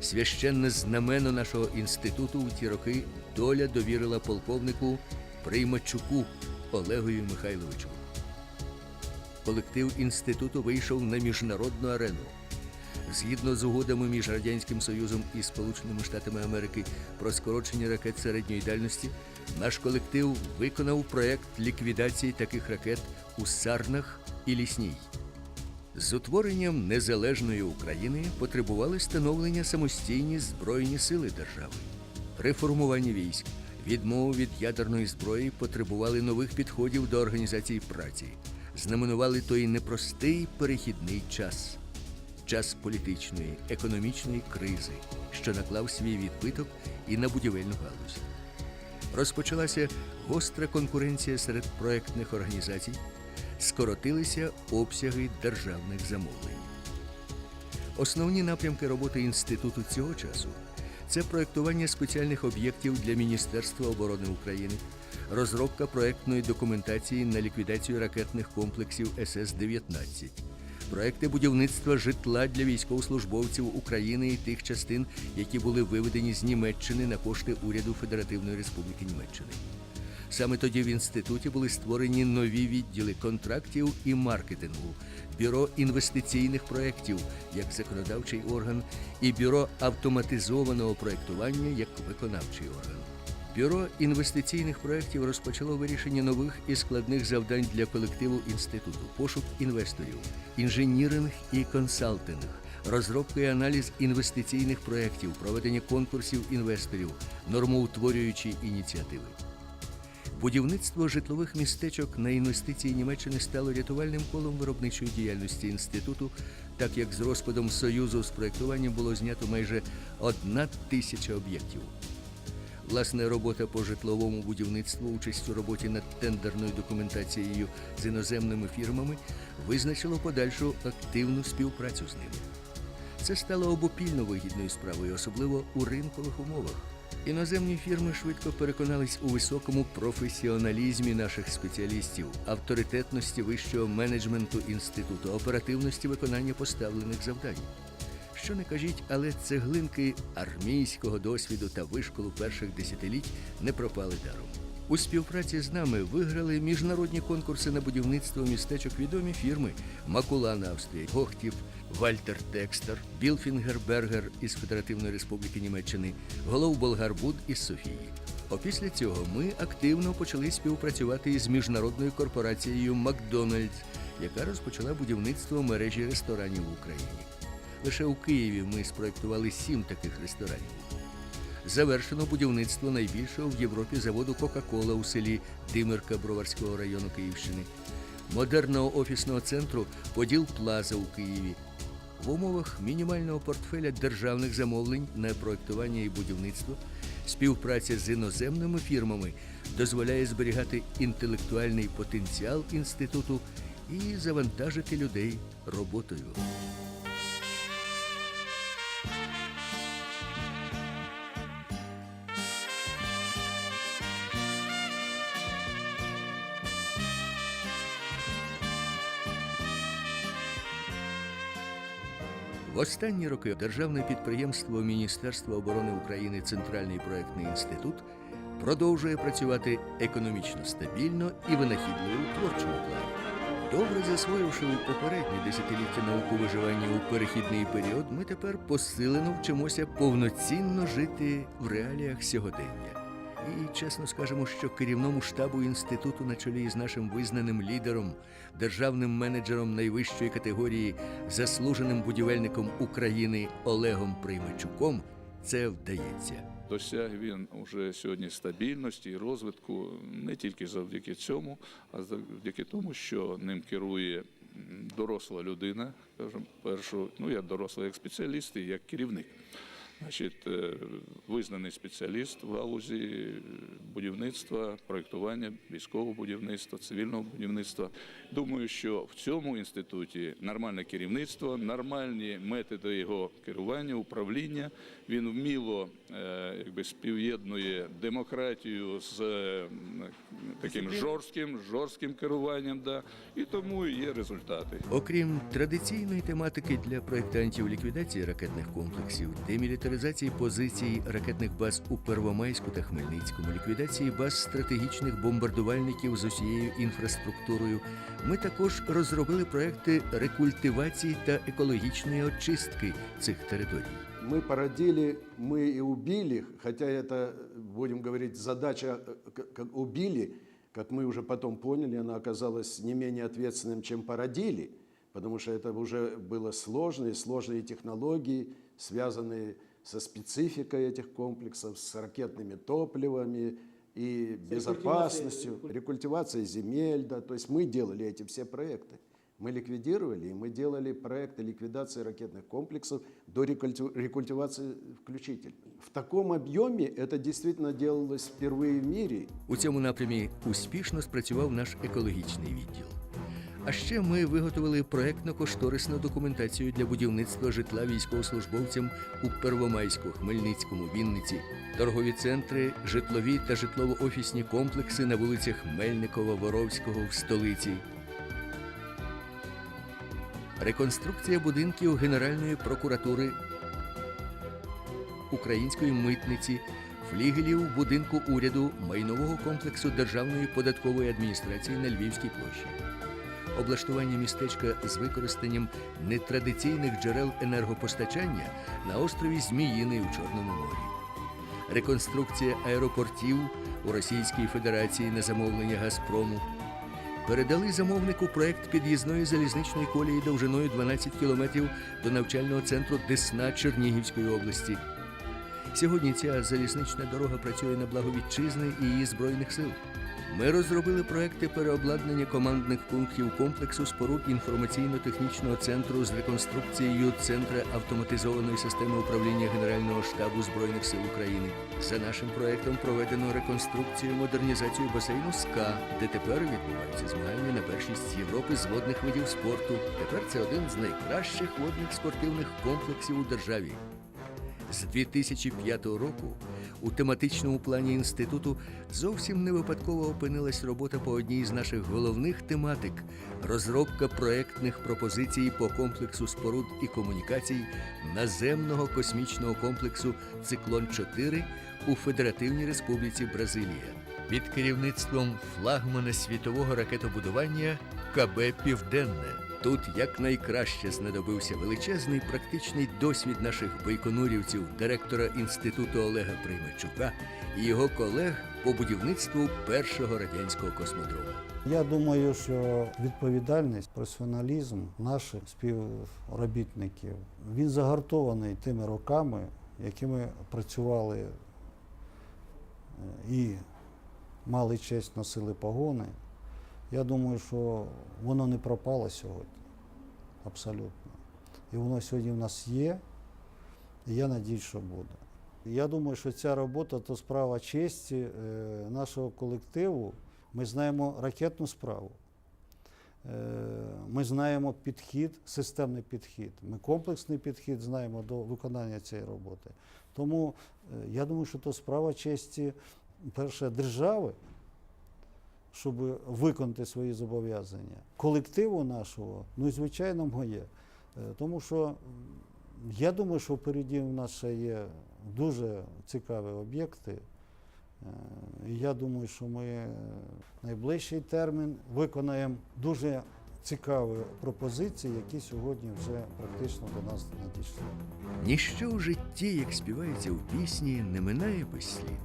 Священне знамено нашого інституту у ті роки доля довірила полковнику Приймачуку Олегові Михайловичу. Колектив інституту вийшов на міжнародну арену. Згідно з угодами між Радянським Союзом і Сполученими Штатами Америки про скорочення ракет середньої дальності, наш колектив виконав проект ліквідації таких ракет у Сарнах і Лісній. З утворенням незалежної України потребували становлення самостійні збройні сили держави, реформування військ, відмову від ядерної зброї потребували нових підходів до організації праці, знаменували той непростий перехідний час, час політичної, економічної кризи, що наклав свій відбиток і на будівельну галузь. Розпочалася гостра конкуренція серед проектних організацій, скоротилися обсяги державних замовлень. Основні напрямки роботи інституту цього часу це проектування спеціальних об'єктів для Міністерства оборони України, розробка проектної документації на ліквідацію ракетних комплексів СС-19, проекти будівництва житла для військовослужбовців України і тих частин, які були виведені з Німеччини на кошти уряду Федеративної Республіки Німеччини. Саме тоді в інституті були створені нові відділи контрактів і маркетингу, бюро інвестиційних проєктів як законодавчий орган і бюро автоматизованого проєктування як виконавчий орган. Бюро інвестиційних проєктів розпочало вирішення нових і складних завдань для колективу інституту: пошук інвесторів, інженіринг і консалтинг, розробка і аналіз інвестиційних проєктів, проведення конкурсів інвесторів, нормоутворюючі ініціативи. Будівництво житлових містечок на інвестиції Німеччини стало рятувальним колом виробничої діяльності інституту, так як з розпадом Союзу з проєктуванням було знято майже одна тисяча об'єктів. Власне, робота по житловому будівництву, участь у роботі над тендерною документацією з іноземними фірмами визначило подальшу активну співпрацю з ними. Це стало обопільно вигідною справою, особливо у ринкових умовах. Іноземні фірми швидко переконались у високому професіоналізмі наших спеціалістів, авторитетності вищого менеджменту інституту, оперативності виконання поставлених завдань. Що не кажіть, але цеглинки армійського досвіду та вишколу перших десятиліть не пропали даром. У співпраці з нами виграли міжнародні конкурси на будівництво містечок відомі фірми Макулан Австрія, Гохтів, Вальтер Текстер, Білфінгер Бергер із Федеративної Республіки Німеччини, Голов Болгарбуд із Софії. Опісля цього ми активно почали співпрацювати із міжнародною корпорацією Макдональдс, яка розпочала будівництво мережі ресторанів в Україні. Лише у Києві ми спроектували сім таких ресторанів. Завершено будівництво найбільшого в Європі заводу Кока-Кола у селі Димирка Броварського району Київщини, модерного офісного центру Поділ Плаза у Києві. В умовах мінімального портфеля державних замовлень на проектування і будівництво співпраця з іноземними фірмами дозволяє зберігати інтелектуальний потенціал інституту і завантажити людей роботою. В останні роки державне підприємство Міністерства оборони України Центральний проектний інститут продовжує працювати економічно стабільно і винахідливо у творчому плані. Добре засвоївши у попередні десятиліття науку виживання у перехідний період, ми тепер посилено вчимося повноцінно жити в реаліях сьогодення. І чесно скажемо, що керівному штабу інституту на чолі з нашим визнаним лідером, державним менеджером найвищої категорії, заслуженим будівельником України Олегом Приймачуком, це вдається. Досяг він уже сьогодні стабільності і розвитку не тільки завдяки цьому, а завдяки тому, що ним керує доросла людина, скажімо, першу, ну я дорослий як спеціаліст і як керівник. Значить, е, визнаний спеціаліст в галузі будівництва, проєктування, військового будівництва, цивільного будівництва. Думаю, що в цьому інституті нормальне керівництво, нормальні методи його керування, управління. Він вміло е, якби спів'єднує демократію з е, таким жорстким, жорстким керуванням. Да, і тому є результати. Окрім традиційної тематики для проєктантів ліквідації ракетних комплексів, демілітаризації інвентаризації позицій ракетних баз у Первомайську та Хмельницькому, ліквідації баз стратегічних бомбардувальників з усією інфраструктурою, ми також розробили проекти рекультивації та екологічної очистки цих територій. Мы породили, мы и убили, хотя это, будем говорить, задача э, к- как убили, как мы уже потом поняли, она оказалась не менее ответственным, чем породили, потому что это уже было сложные, сложные технологии, связанные со спецификой этих комплексов, с ракетными топливами и безопасностью, рекультивацией земель, да, то есть мы делали эти все проекты. Мы ликвидировали, и мы делали проекты ликвидации ракетных комплексов до рекульти- рекультивации включительно. В таком объеме это действительно делалось впервые в мире. У цьому напрямі успішно спрацював наш екологічний відділ. А ще ми виготовили проектно-кошторисну документацію для будівництва житла військовослужбовцям у Первомайську, Хмельницькому, Вінниці, торгові центри, житлові та житлово-офісні комплекси на вулицях Мельникова, Воровського в столиці. Реконструкція будинків Генеральної прокуратури української митниці, флігелів будинку уряду майнового комплексу Державної податкової адміністрації на Львівській площі, облаштування містечка з використанням нетрадиційних джерел енергопостачання на острові Зміїний у Чорному морі, реконструкція аеропортів у Російській Федерації на замовлення Газпрому. Передали замовнику проект під'їзної залізничної колії довжиною 12 кілометрів до навчального центру Десна Чернігівської області. Сьогодні ця залізнична дорога працює на благо вітчизни і її збройних сил. Ми розробили проекти переобладнання командних пунктів комплексу споруд інформаційно-технічного центру з реконструкцією центра автоматизованої системи управління Генерального штабу збройних сил України. За нашим проектом проведено реконструкцію модернізацію басейну СКА, де тепер відбуваються змагання на першість Європи з водних видів спорту. Тепер це один з найкращих водних спортивних комплексів у державі. З 2005 року у тематичному плані інституту зовсім не випадково опинилась робота по одній з наших головних тематик розробка проектних пропозицій по комплексу споруд і комунікацій наземного космічного комплексу Циклон 4 у Федеративній Республіці Бразилія під керівництвом флагмана світового ракетобудування КБ Південне. Тут якнайкраще знадобився величезний практичний досвід наших байконурівців, директора інституту Олега Приймачука і його колег по будівництву першого радянського космодрому. Я думаю, що відповідальність, професіоналізм наших співробітників він загартований тими роками, якими працювали е, і мали честь носили погони. Я думаю, що воно не пропало сьогодні. Абсолютно. І воно сьогодні в нас є, і я надіюсь, що буде. Я думаю, що ця робота то справа честі е, нашого колективу. Ми знаємо ракетну справу. Е, Ми знаємо підхід, системний підхід. Ми комплексний підхід знаємо до виконання цієї роботи. Тому е, я думаю, що то справа честі перше держави, щоб виконати свої зобов'язання, колективу нашого, ну і звичайно моє. Е, Тому що я думаю, що впереді у нас ще є дуже цікаві об'єкти. Е, я думаю, що ми найближчий термін виконаємо дуже цікаві пропозиції, які сьогодні вже практично до нас надійшли. Ніщо в житті, як співається в пісні, не минає безслідно.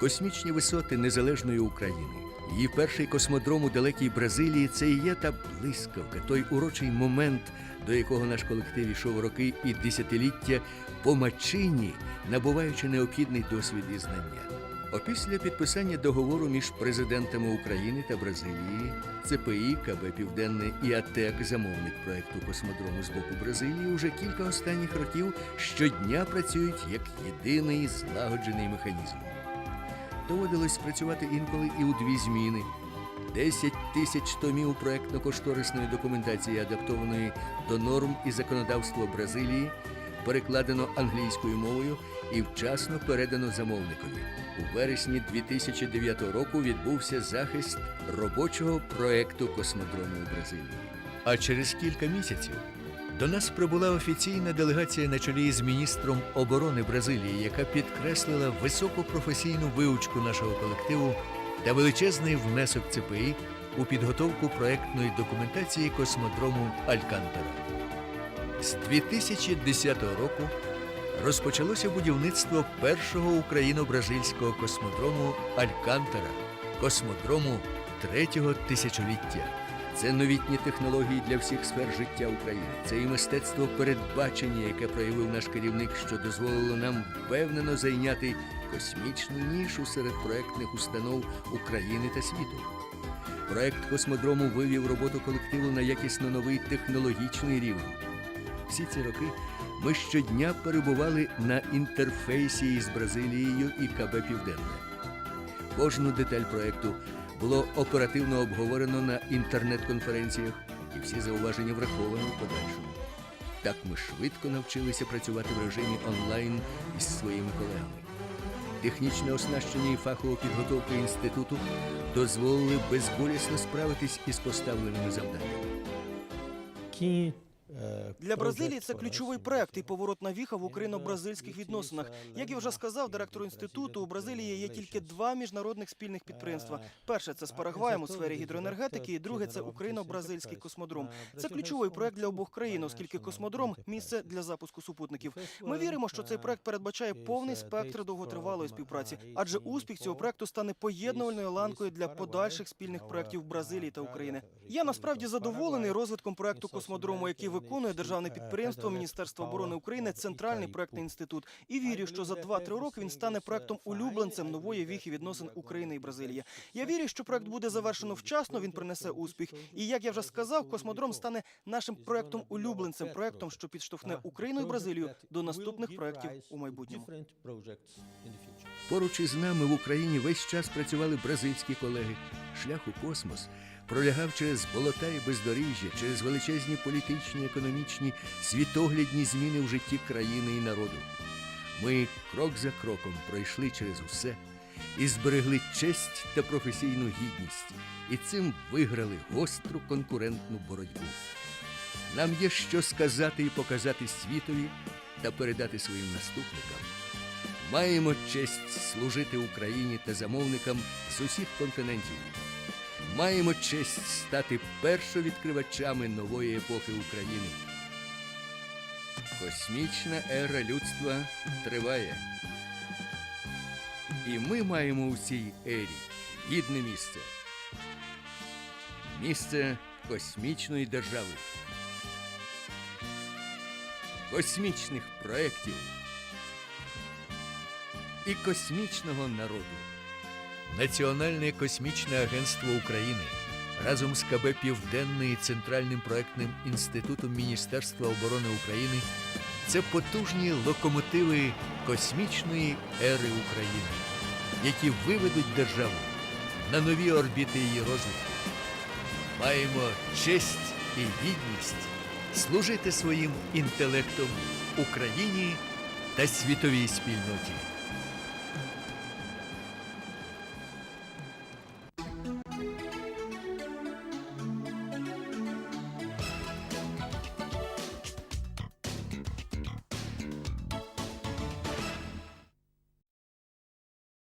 Космічні висоти незалежної України, її перший космодром у далекій Бразилії це і є та блискавка, той урочий момент, до якого наш колектив ішов роки і десятиліття по мачині, набуваючи необхідний досвід і знання. Опісля підписання договору між президентами України та Бразилії, ЦПІ, КБ Південне і АТЕК, замовник проекту космодрому з боку Бразилії, уже кілька останніх років щодня працюють як єдиний злагоджений механізм. Доводилось працювати інколи і у дві зміни. 10 тисяч томів проектно-кошторисної документації, адаптованої до норм і законодавства Бразилії, перекладено англійською мовою і вчасно передано замовникові. У вересні 2009 року відбувся захист робочого проекту космодрому у Бразилії. А через кілька місяців До нас прибула офіційна делегація на чолі з міністром оборони Бразилії, яка підкреслила високу професійну вивучку нашого колективу та величезний внесок ЦПІ у підготовку проектної документації космодрому Алькантара. З 2010 року розпочалося будівництво першого україно-бразильського космодрому Алькантара, космодрому третього тисячоліття. Це новітні технології для всіх сфер життя України. Це і мистецтво передбачення, яке проявив наш керівник, що дозволило нам впевнено зайняти космічну нішу серед проектних установ України та світу. Проект космодрому вивів роботу колективу на якісно новий технологічний рівень. Всі ці роки ми щодня перебували на інтерфейсі із Бразилією і КБ Південне. Кожну деталь проекту було оперативно обговорено на інтернет-конференціях, і всі зауваження враховані в подальшому. Так ми швидко навчилися працювати в режимі онлайн із своїми колегами. Технічне оснащення і фахова підготовка інституту дозволили безболісно справитись із поставленими завданнями. Е, Для Бразилії це ключовий проект і поворотна віха в україно-бразильських відносинах. Як я вже сказав, директору інституту у Бразилії є тільки два міжнародних спільних підприємства. Перше це з Парагваєм у сфері гідроенергетики, і друге це україно-бразильський космодром. Це ключовий проект для обох країн, оскільки космодром місце для запуску супутників. Ми віримо, що цей проект передбачає повний спектр довготривалої співпраці, адже успіх цього проекту стане поєднувальною ланкою для подальших спільних проєктів Бразилії та України. Я насправді задоволений розвитком проекту космодрому, який виконує державне підприємство Міністерства оборони України Центральний проектний інститут. І вірю, що за 2-3 роки він стане проектом улюбленцем нової віхи відносин України і Бразилії. Я вірю, що проект буде завершено вчасно. Він принесе успіх. І як я вже сказав, космодром стане нашим проектом улюбленцем, проектом, що підштовхне Україну і Бразилію до наступних проектів у майбутньому. Поруч із нами в Україні весь час працювали бразильські колеги. Шлях у космос пролягав через болота і бездоріжжя, через величезні політичні, економічні, світоглядні зміни в житті країни і народу. Ми крок за кроком пройшли через усе і зберегли честь та професійну гідність, і цим виграли гостру конкурентну боротьбу. Нам є що сказати і показати світові та передати своїм наступникам. Маємо честь служити Україні та замовникам з усіх континентів. Маємо честь стати першовідкривачами нової епохи України. Космічна ера людства триває. І ми маємо у цій ері гідне місце. Місце космічної держави, космічних проєктів і космічного народу. Національне космічне агентство України разом з КБ Південний Центральним проектним інститутом Міністерства оборони України це потужні локомотиви космічної ери України, які виведуть державу на нові орбіти її розвитку. Маємо честь і гідність служити своїм інтелектом Україні та світовій спільноті.